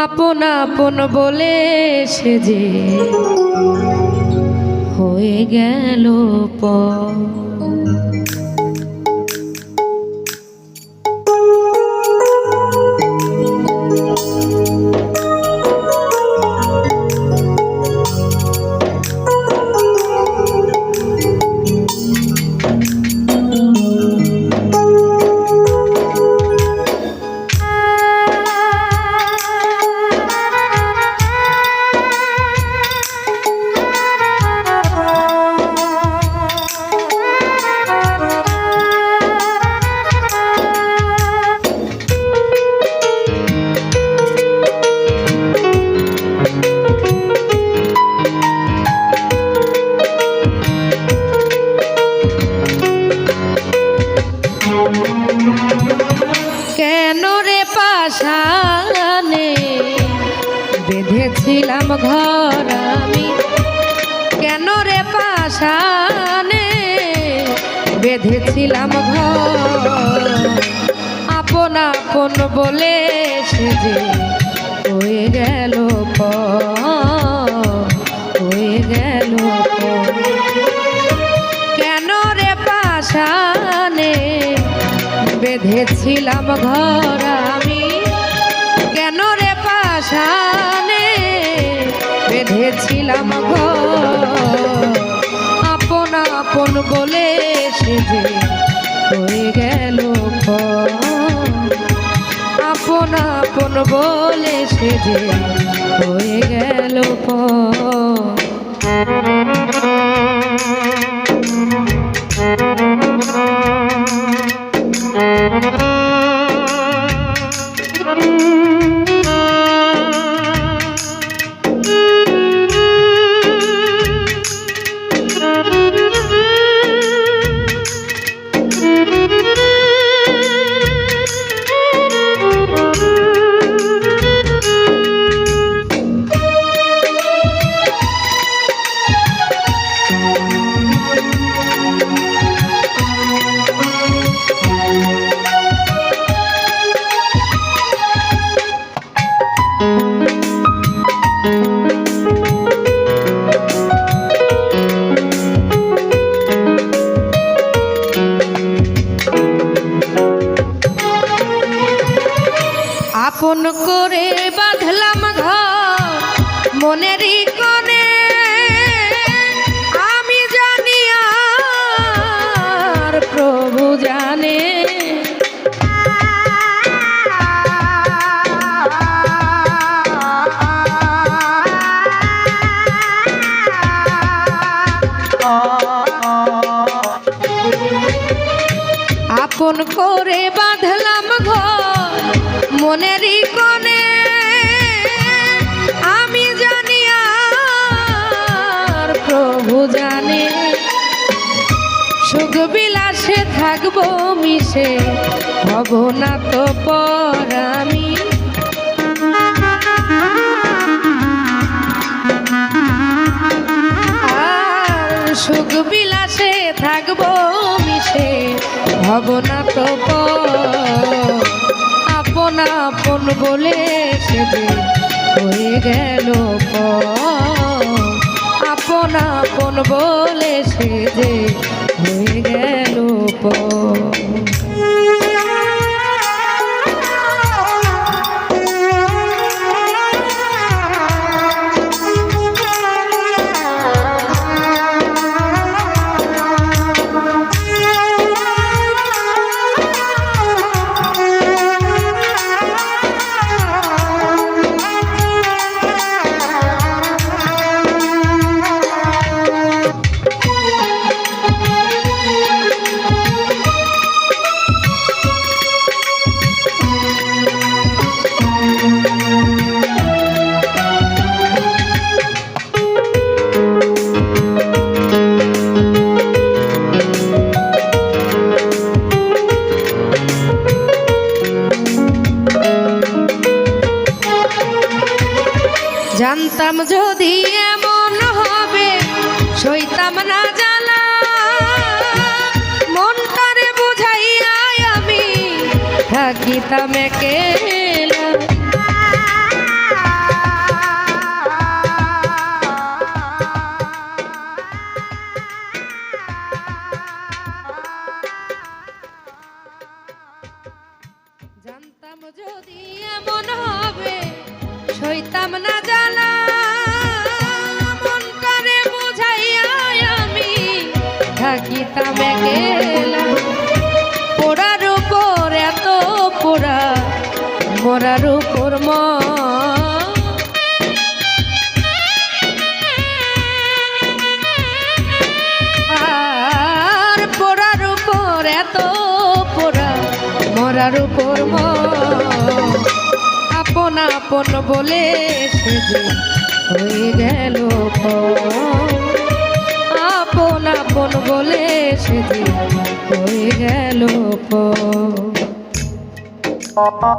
আপন আপন বলে সে যে হয়ে গেল পর ঘর। আপন আপন বলে যে হয়ে গেল হয়ে গেল কেন রে পাশানে বেঁধেছিলাম ঘর আমি? কেন রে পাশানে বেঁধেছিলাম ঘর? আপন আপন বলে সে যে গেল। আপন আপন বলে সে যে হয়ে গেল পর আপন করে বাঁধলাম ঘর মনেরই কোণে বিলাসে থাকব মিশে, হব না তো পর আমি সুখ বিলাসে থাকব মিশে, হব না তো। আপন আপন বলে সে যে হয়ে গেল পর। আপন আপন বলে সে যদি এমন হবে সইতাম না জানা। মনটারে বুঝাইয়া আমি থাকিতাম একেলা মরার উপর আর পোড়ার উপর, এত পোড়া মরার উপর আপন আপন বলে সে যে হয়ে গেল আপন আপন বলে সে যে হয়ে গেল পর।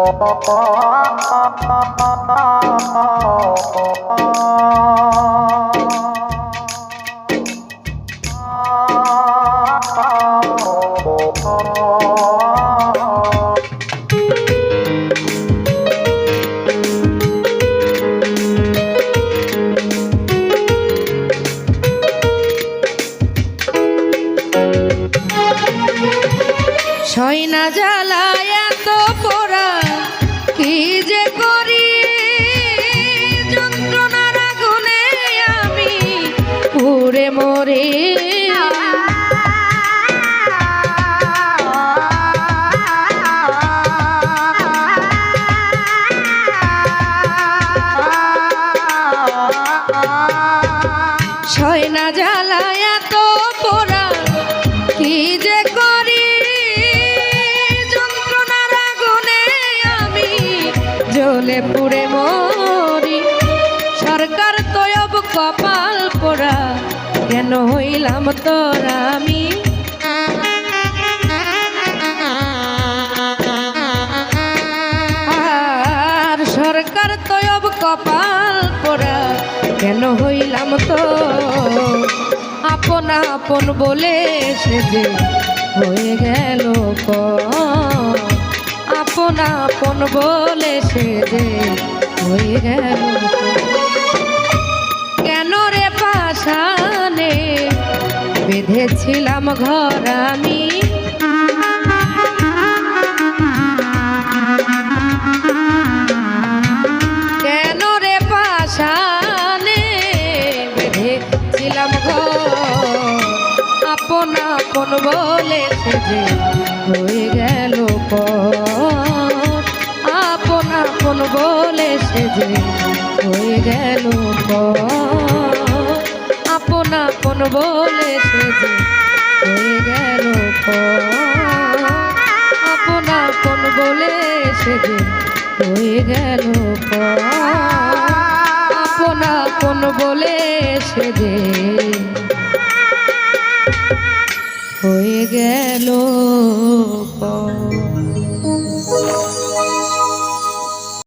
Oh মরে। সয়না জ্বালায় এত কি যে করি? যন্ত্রণার পুড়ে মরি। সরকার তয়ব কপাল পোড়া কেন হইলাম তোর আমি আর সরকার তয়ব কপাল পোড়া, কেন হইলাম তো আপন আপন বলে সে যে হয়ে গেল। আপন আপন বলে সে যে হয়ে গেল বেঁধেছিলাম ঘর আমি। কেন রে পাশানে বেঁধেছিলাম ঘর? আপন আপন বলে হয়ে গেল আপন আপন বলে সে যে হয়ে গেল পর আপন আপন বলে সে যে হয়ে গেল আপন আপন বলে সে যে হয়ে গেল আপন আপন বলে সে যে হয়ে গেল